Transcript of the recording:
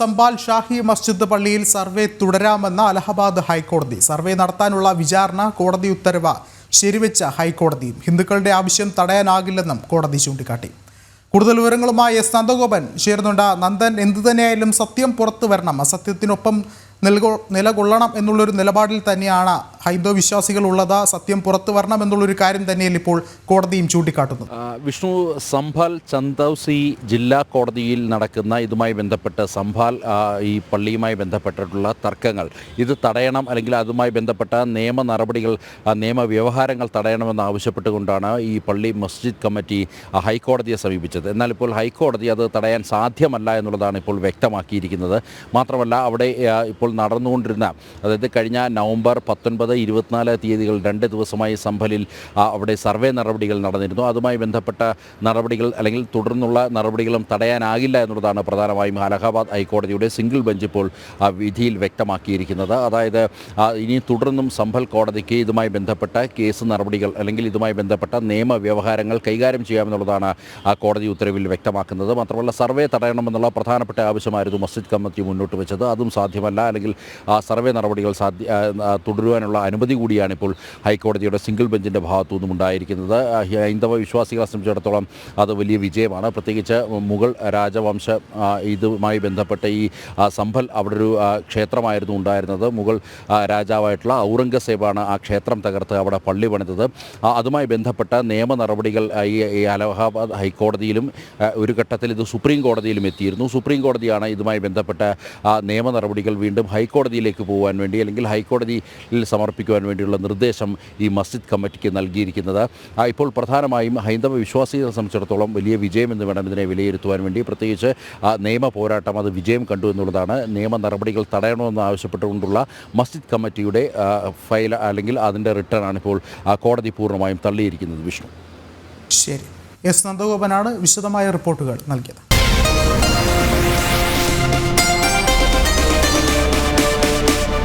സംബാൽ ഷാഹി മസ്ജിദ് പള്ളിയിൽ സർവേ തുടരാമെന്ന അലഹബാദ് ഹൈക്കോടതി. സർവേ നടത്താനുള്ള വിചാരണ കോടതി ഉത്തരവ് ശരിവെച്ച ഹൈക്കോടതിയും ഹിന്ദുക്കളുടെ ആവശ്യം തടയാനാകില്ലെന്നും കോടതി ചൂണ്ടിക്കാട്ടി. കൂടുതൽ വിവരങ്ങളുമായി എസ് നന്ദഗോപൻ ചേരുന്നുണ്ട്. നന്ദൻ എന്തു തന്നെയായാലും സത്യം പുറത്തു വരണം. അസത്യത്തിനൊപ്പം നിലകൊള്ളണം എന്നുള്ളൊരു നിലപാടിൽ തന്നെയാണ് ഹൈന്ദവ വിശ്വാസികൾ ഉള്ളതാ സത്യം പുറത്തു വരണം എന്നുള്ളൊരു കാര്യം തന്നെയല്ല ഇപ്പോൾ കോടതിയും ചൂണ്ടിക്കാട്ടുന്നത്. വിഷ്ണു സംഭാൽ ചന്ദൌസി ജില്ലാ കോടതിയിൽ നടക്കുന്ന ഇതുമായി ബന്ധപ്പെട്ട് സംഭാൽ ഈ പള്ളിയുമായി ബന്ധപ്പെട്ടിട്ടുള്ള തർക്കങ്ങൾ. ഇത് തടയണം അല്ലെങ്കിൽ അതുമായി ബന്ധപ്പെട്ട നിയമ നടപടികൾ നിയമവ്യവഹാരങ്ങൾ നിയമ വ്യവഹാരങ്ങൾ തടയണമെന്ന് ആവശ്യപ്പെട്ടുകൊണ്ടാണ് ഈ പള്ളി മസ്ജിദ് കമ്മിറ്റി ഹൈക്കോടതിയെ സമീപിച്ചത്. എന്നാൽ ഇപ്പോൾ ഹൈക്കോടതി അത് തടയാൻ സാധ്യമല്ല എന്നുള്ളതാണ് ഇപ്പോൾ വ്യക്തമാക്കിയിരിക്കുന്നത്. മാത്രമല്ല അവിടെ ഇപ്പോൾ നടന്നുകൊണ്ടിരുന്ന അതായത് കഴിഞ്ഞ നവംബർ പത്തൊൻപത് ഇരുപത്തിനാല് തീയതികൾ രണ്ട് ദിവസമായി സംഭലിൽ അവിടെ സർവേ നടപടികൾ നടന്നിരുന്നു. അതുമായി ബന്ധപ്പെട്ട നടപടികൾ അല്ലെങ്കിൽ തുടർന്നുള്ള നടപടികളും തടയാനാകില്ല എന്നുള്ളതാണ് പ്രധാനമായും അലഹാബാദ് ഹൈക്കോടതിയുടെ സിംഗിൾ ബെഞ്ച് ഇപ്പോൾ ആ വിധിയിൽ വ്യക്തമാക്കിയിരിക്കുന്നത്. അതായത് ഇനി തുടർന്നും സംഭൽ കോടതിക്ക് ഇതുമായി ബന്ധപ്പെട്ട കേസ് നടപടികൾ അല്ലെങ്കിൽ ഇതുമായി ബന്ധപ്പെട്ട നിയമ വ്യവഹാരങ്ങൾ കൈകാര്യം ചെയ്യാമെന്നുള്ളതാണ് ആ കോടതി ഉത്തരവിൽ വ്യക്തമാക്കുന്നത്. മാത്രമല്ല സർവേ തടയണമെന്നുള്ള പ്രധാനപ്പെട്ട ആവശ്യമായിരുന്നു മസ്ജിദ് കമ്മിറ്റി മുന്നോട്ട് വെച്ചത്. അതും സാധ്യമല്ല. അല്ലെങ്കിൽ ആ സർവേ നടപടികൾ സാധ്യ തുടരുവാനുള്ള അനുമതി കൂടിയാണ് ഇപ്പോൾ ഹൈക്കോടതിയുടെ സിംഗിൾ ബെഞ്ചിന്റെ ഭാഗത്തു നിന്നും ഉണ്ടായിരിക്കുന്നത് ഹൈന്ദവ വിശ്വാസികളെ സംബന്ധിച്ചിടത്തോളം അത് വലിയ വിജയമാണ്. പ്രത്യേകിച്ച് മുഗൾ രാജവംശ ഇതുമായി ബന്ധപ്പെട്ട ഈ സംഭൽ അവിടെ ഒരു ക്ഷേത്രമായിരുന്നു ഉണ്ടായിരുന്നത്. മുഗൾ രാജാവായിട്ടുള്ള ഔറംഗസേബാണ് ആ ക്ഷേത്രം തകർത്ത് അവിടെ പള്ളി പണിതത്. അതുമായി ബന്ധപ്പെട്ട നിയമ നടപടികൾ ഈ അലഹബാദ് ഹൈക്കോടതിയിലും ഒരു ഘട്ടത്തിൽ ഇത് സുപ്രീം കോടതിയിലും എത്തിയിരുന്നു. സുപ്രീം കോടതിയാണ് ഇതുമായി ബന്ധപ്പെട്ട നിയമ നടപടികൾ വീണ്ടും ഹൈക്കോടതിയിലേക്ക് പോകാൻ വേണ്ടി അല്ലെങ്കിൽ ഹൈക്കോടതിയിൽ സമർപ്പിക്കുവാൻ വേണ്ടിയുള്ള നിർദ്ദേശം ഈ മസ്ജിദ് കമ്മിറ്റിക്ക് നൽകിയിരിക്കുന്നത്. ഇപ്പോൾ പ്രധാനമായും ഹൈന്ദവ വിശ്വാസികളെ സംബന്ധിച്ചിടത്തോളം വലിയ വിജയമെന്ന് വേണം ഇതിനെ വിലയിരുത്തുവാൻ വേണ്ടി. പ്രത്യേകിച്ച് നിയമ പോരാട്ടം അത് വിജയം കണ്ടു എന്നുള്ളതാണ്. നിയമ നടപടികൾ തടയണമെന്ന് ആവശ്യപ്പെട്ടുകൊണ്ടുള്ള മസ്ജിദ് കമ്മിറ്റിയുടെ ഫയൽ അല്ലെങ്കിൽ അതിന്റെ റിട്ടേൺ ആണ് ഇപ്പോൾ കോടതി പൂർണമായും തള്ളിയിരിക്കുന്നത്. വിഷ്ണു. ശരി. എസ് നന്ദഗോപനാണ് വിശദമായ റിപ്പോർട്ടുകൾ നൽകിയത്.